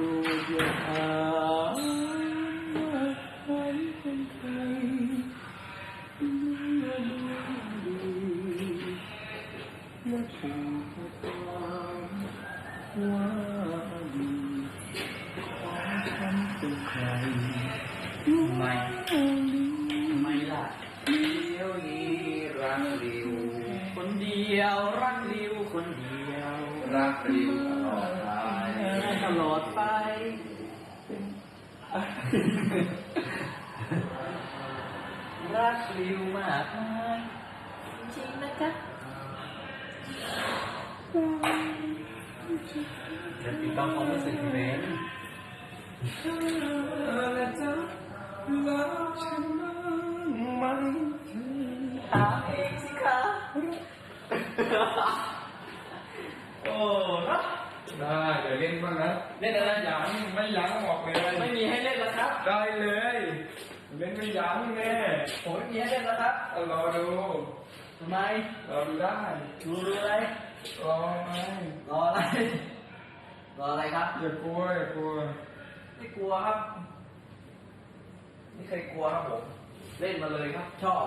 ดอย่าถามว่าใครเป็นใครเมื่อดวงดีและถูกชะตามว่าดีของฉันเป็นใครไม่ไม่ไม่ล่ะเดียวนี้รักริวคนเดียวรักริวคนเดียวรักริวตลอดไป ตลอดไป รักริวมากมายจริงๆนะจ๊ะเดี๋ยวติดตามความรู้สึกเพลงและจะรักฉันบ้างไหมถามเองสิคะโอ้รับได้ เดี๋ยวเล่นบ้างนะ เล่นอะไรยั้งไม่ยั้งบอกเลย ได้เลยเล่นไม่ยั้งแน่ผมไม่มีให้เล่นแล้วครับเอารอดูทำไมรอดูได้ดูดูอะไรรอไหมรออะไรรออะไรครับอย่ากลัวอย่ากลัวไม่กลัวครับไม่เคยกลัวครับผมเล่นมาเลยครับ ชอบ